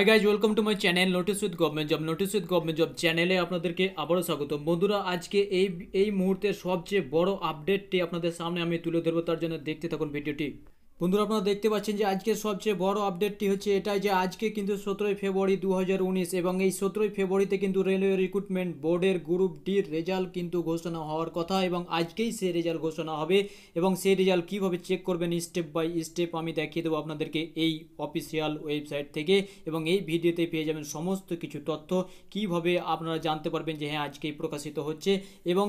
Hi guys welcome to my channel notice with government job notice with government job চ্যানেলে আপনাদেরকে আবারও স্বাগত। বন্ধুরা, আজকে এই এই মুহূর্তে সবচেয়ে বড় আপডেটটি আপনাদের সামনে আমি তুলে ধরবো, তার জন্য দেখতে থাকুন ভিডিওটি। বন্ধুরা, আপনারা দেখতে পাচ্ছেন যে আজকের সবচেয়ে বড় আপডেটটি হচ্ছে এটাই যে আজকে কিন্তু সতেরোই ফেব্রুয়ারি দু হাজার উনিশ এবং এই সতেরোই ফেব্রুয়ারিতে কিন্তু রেলওয়ে রিক্রুটমেন্ট বোর্ডের গ্রুপ ডির রেজাল্ট কিন্তু ঘোষণা হওয়ার কথা এবং আজকেই সেই রেজাল্ট ঘোষণা হবে এবং সেই রেজাল্ট কীভাবে চেক করবেন স্টেপ বাই স্টেপ আমি দেখিয়ে দেবো আপনাদেরকে এই অফিসিয়াল ওয়েবসাইট থেকে এবং এই ভিডিওতে পেয়ে যাবেন সমস্ত কিছু তথ্য কীভাবে আপনারা জানতে পারবেন যে হ্যাঁ আজকেই প্রকাশিত হচ্ছে এবং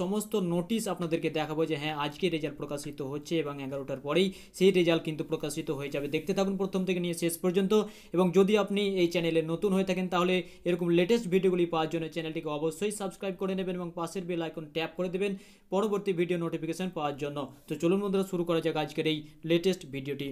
সমস্ত নোটিশ আপনাদেরকে দেখাবো যে হ্যাঁ আজকে রেজাল্ট প্রকাশিত হচ্ছে এবং এগারোটার পরেই সেই রেজাল্ট কিন্তু প্রকাশিত হয়ে যাবে। দেখতে থাকুন প্রথম থেকে নিয়ে শেষ পর্যন্ত এবং যদি আপনি এই চ্যানেলে নতুন হয়ে থাকেন তাহলে এরকম লেটেস্ট ভিডিওগুলি পাওয়ার জন্য চ্যানেলটিকে অবশ্যই সাবস্ক্রাইব করে নেবেন এবং পাশের বেল আইকন ট্যাপ করে দেবেন পরবর্তী ভিডিও নোটিফিকেশন পাওয়ার জন্য। তো চলুন বন্ধুরা, শুরু করা যাক আজকের এই লেটেস্ট ভিডিওটি।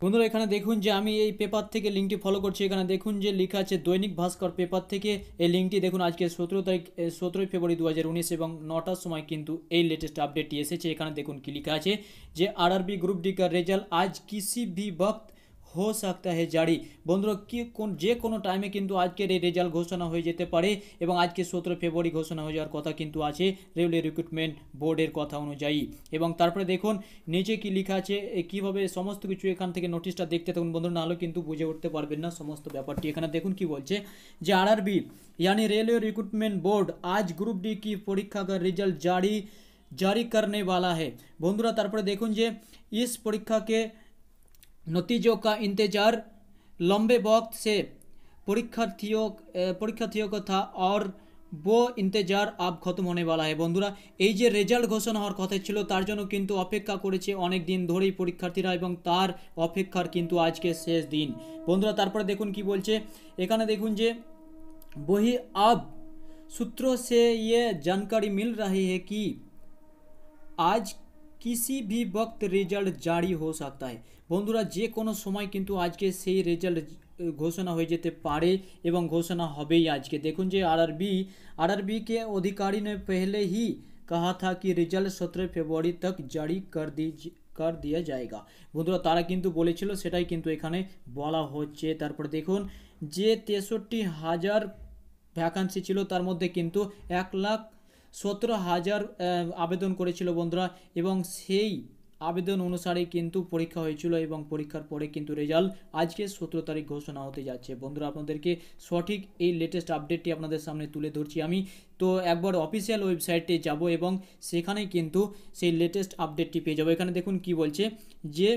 বন্ধুরা, এখানে দেখুন যে আমি এই পেপার থেকে লিঙ্কটি ফলো করছি। এখানে দেখুন যে লেখা আছে দৈনিক ভাস্কর পেপার থেকে। এই লিঙ্কটি দেখুন, আজকে সতেরো তারিখ সতেরোই ফেব্রুয়ারি দু হাজার উনিশ এবং নটার সময় কিন্তু এই লেটেস্ট আপডেটটি এসেছে। এখানে দেখুন কী লেখা আছে যে আরআরবি গ্রুপ ডিকার রেজাল্ট আজ কিসি ভি বক্ত হো सकता है জারি বন্ধুরা কি কোন যে কোনো টাইমে কিন্তু আজকের এই রেজাল্ট ঘোষণা হয়ে যেতে পারে এবং আজকে সতেরো ফেব্রুয়ারি ঘোষণা হয়ে যাওয়ার কথা কিন্তু আছে রেলওয়ে রিক্রুটমেন্ট বোর্ডের কথা অনুযায়ী এবং তারপরে দেখুন নিচে কি লেখা আছে কীভাবে সমস্ত কিছু এখান থেকে নোটিশটা দেখতে থাকুন বন্ধুরা নাহলে কিন্তু বুঝে উঠতে পারবেন না সমস্ত ব্যাপারটি এখানে দেখুন কি বলছে যে আরআরবি यानी रेलवे रिक्रूटमेंट बोर्ड आज ग्रुप डी की परीक्षा का रिजल्ट जारी जारी करने वाला है বন্ধুরা তারপরে দেখুন যে इस परीक्षा के नतीजों का इंतजार लंबे वक्त से परीक्षार्थियों परीक्षार्थियों को था और वो ইন্তজার আব খতম হনে বলা হয় বন্ধুরা এই যে রেজাল্ট ঘোষণা হওয়ার কথা ছিল তার জন্য কিন্তু অপেক্ষা করেছে অনেক দিন ধরেই পরীক্ষার্থীরা এবং তার অপেক্ষার কিন্তু আজকে শেষ দিন বন্ধুরা তারপরে দেখুন কি বলছে এখানে দেখুন যে वही अब सूत्रों से ये जानकारी मिल रही है कि आज किसी भी वक्त রেজাল্ট জারি हो सकता है বন্ধুরা যে কোনো সময় কিন্তু আজকে সেই রেজাল্ট ঘোষণা হয়ে যেতে পারে এবং ঘোষণা হবেই আজকে দেখুন যে आरआरबी आरआरबी के अधिकारी ने पहले ही कहा था कि रिजल्ट सत्रह फरवरी तक जारी कर दी कर दिया जाएगा বন্ধুরা তারা কিন্তু বলেছিল সেটাই কিন্তু এখানে বলা হচ্ছে তারপর দেখুন যে তেষট্টি হাজার ভ্যাকান্সি ছিল তার মধ্যে কিন্তু এক লাখ সতেরো হাজার আবেদন করেছিল বন্ধুরা এবং সেই আবেদন অনুসারে কিন্তু পরীক্ষা হয়েছিল এবং পরীক্ষার পরে কিন্তু রেজাল্ট আজকে সতেরো তারিখ ঘোষণা হতে যাচ্ছে বন্ধুরা আপনাদেরকে সঠিক এই লেটেস্ট আপডেটটি আপনাদের সামনে তুলে ধরছি আমি তো একবার অফিসিয়াল ওয়েবসাইটে যাব এবং সেখানে কিন্তু সেই লেটেস্ট আপডেটটি পেয়ে যাবো এখানে দেখুন কি বলছে যে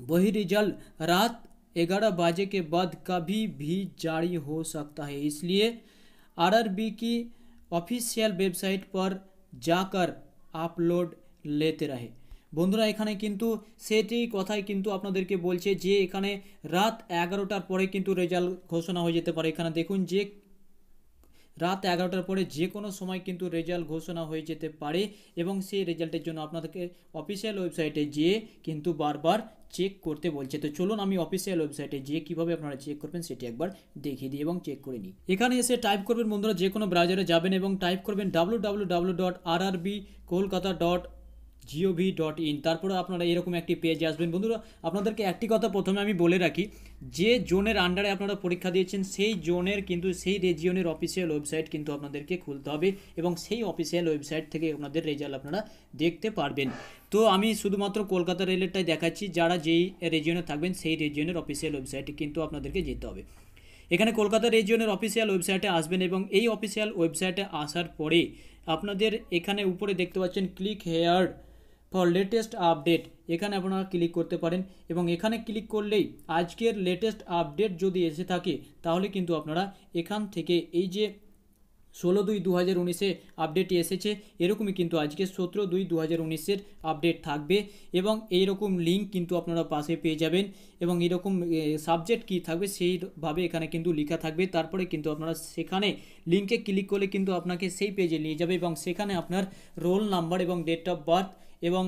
वही रिजल्ट रात ग्यारह बजे के बाद कभी भी जारी हो सकता है इसलिए आरआरबी की অফিসিয়াল ওয়েবসাইট পর যাকার আপলোড লেতে রাহে। বন্ধুরা, এখানে কিন্তু সেটি কথাই কিন্তু আপনাদেরকে বলছে যে, এখানে রাত এগারোটার পরে কিন্তু রেজাল্ট ঘোষণা হয়ে যেতে পারে। এখানে দেখুন যে, রাত এগারোটার পরে যে কোনো সময় কিন্তু রেজাল্ট ঘোষণা হয়ে যেতে পারে এবং সেই রেজাল্টের জন্য আপনাদেরকে অফিসিয়াল ওয়েবসাইটে যেয়ে কিন্তু বারবার চেক করতে বলছে। তো চলুন আমি অফিসিয়াল ওয়েবসাইটে যেয়ে কীভাবে আপনারা চেক করবেন সেটি একবার দেখিয়ে দিই এবং চেক করে নিই। এখানে এসে টাইপ করবেন বন্ধুরা, যে কোনো ব্রাউজারে যাবেন এবং টাইপ করবেন W W W dot R R B Kolkata dot gov dot in তারপরে আপনারা এরকম একটি পেজে আসবেন। বন্ধুরা, আপনাদেরকে একটি কথা প্রথমে আমি বলে রাখি, যে জোনের আন্ডারে আপনারা পরীক্ষা দিয়েছেন, সেই জোনের কিন্তু, সেই রেজিয়নের অফিসিয়াল ওয়েবসাইট কিন্তু আপনাদেরকে খুলতে হবে এবং সেই অফিসিয়াল ওয়েবসাইট থেকে আপনাদের রেজাল্ট আপনারা দেখতে পারবেন। তো আমি শুধুমাত্র কলকাতা রেলেরটাই দেখাচ্ছি, যারা যেই রেজিয়নে থাকবেন, সেই রেজিয়নের অফিসিয়াল ওয়েবসাইটে কিন্তু আপনাদেরকে যেতে হবে। এখানে কলকাতা রেজিয়নের অফিসিয়াল ওয়েবসাইটে আসবেন এবং এই অফিসিয়াল ওয়েবসাইটে আসার পরে আপনাদের এখানে উপরে দেখতে পাচ্ছেন click here for latest update এখানে আপনারা ক্লিক করতে পারেন এবং এখানে ক্লিক করলেই আজকের লেটেস্ট আপডেট যদি এসে থাকে, তাহলে কিন্তু আপনারা এখান থেকে এই যে ষোলো দুই দু হাজার উনিশে আপডেট এসেছে, এরকমই কিন্তু আজকে সতেরো দুই দু হাজার উনিশের আপডেট থাকবে এবং এইরকম লিঙ্ক কিন্তু আপনারা পাশে পেয়ে যাবেন এবং এরকম সাবজেক্ট কী থাকবে সেইভাবে এখানে কিন্তু লেখা থাকবে। তারপরে কিন্তু আপনারা সেখানে লিঙ্কে ক্লিক করলে কিন্তু আপনাকে সেই পেজে নিয়ে যাবে এবং সেখানে আপনার রোল নাম্বার এবং ডেট অফ বার্থ এবং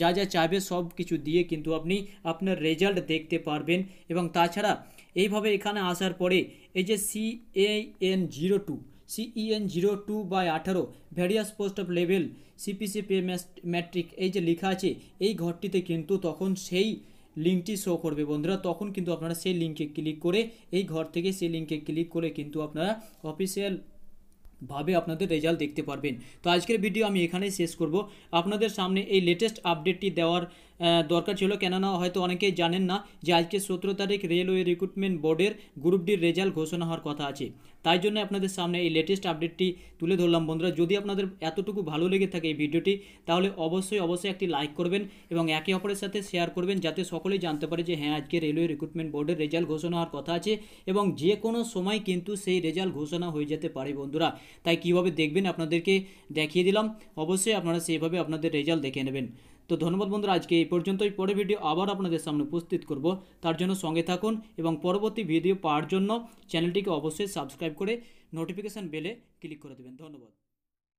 যা যা চাইবে সব কিছু দিয়ে কিন্তু আপনি আপনার রেজাল্ট দেখতে পারবেন। এবং তাছাড়া এইভাবে এখানে আসার পরে এই যে C N zero two C E N zero two by আঠারো various post of level C P C pay matrix এই যে লেখা আছে, এই ঘরটিতে কিন্তু তখন সেই লিঙ্কটি শো করবে বন্ধুরা। তখন কিন্তু আপনারা সেই লিঙ্কে ক্লিক করে, এই ঘর থেকে সেই লিঙ্কে ক্লিক করে কিন্তু আপনারা অফিসিয়াল ভাবে আপনাদের রেজাল্ট দেখতে পারবেন। তো আজকের ভিডিও আমি এখানেই শেষ করব। আপনাদের সামনে এই লেটেস্ট আপডেটটি দেওয়ার দরকার ছিল। কেননা হয়তো অনেকেই জানেন না যে আজকে সতেরো তারিখ রেলওয়ে রিক্রুটমেন্ট বোর্ডের গ্রুপ ডির রেজাল্ট ঘোষণা হওয়ার কথা আছে। তাই জন্য আপনাদের সামনে এই লেটেস্ট আপডেটটি তুলে ধরলাম। বন্ধুরা, যদি আপনাদের এতটুকু ভালো লেগে থাকে এই ভিডিওটি তাহলে অবশ্যই অবশ্যই একটি লাইক করবেন এবং একে অপরের সাথে শেয়ার করবেন যাতে সকলেই জানতে পারে যে হ্যাঁ আজকে রেলওয়ে রিক্রুটমেন্ট বোর্ডের রেজাল্ট ঘোষণা হওয়ার কথা আছে এবং যে কোনো সময় কিন্তু সেই রেজাল্ট ঘোষণা হয়ে যেতে পারে বন্ধুরা। তাই কীভাবে দেখবেন আপনাদেরকে দেখিয়ে দিলাম। অবশ্যই আপনারা সেইভাবে আপনাদের রেজাল্ট দেখে নেবেন। তো ধন্যবাদ বন্ধুরা, আজকে এই পর্যন্তই। পরে ভিডিও আবার আপনাদের সামনে উপস্থিত করব। তার জন্য সঙ্গে থাকুন এবং পরবর্তী ভিডিও পাওয়ার জন্য চ্যানেলটিকে অবশ্যই সাবস্ক্রাইব করে নোটিফিকেশান বেলে ক্লিক করে দেবেন। ধন্যবাদ।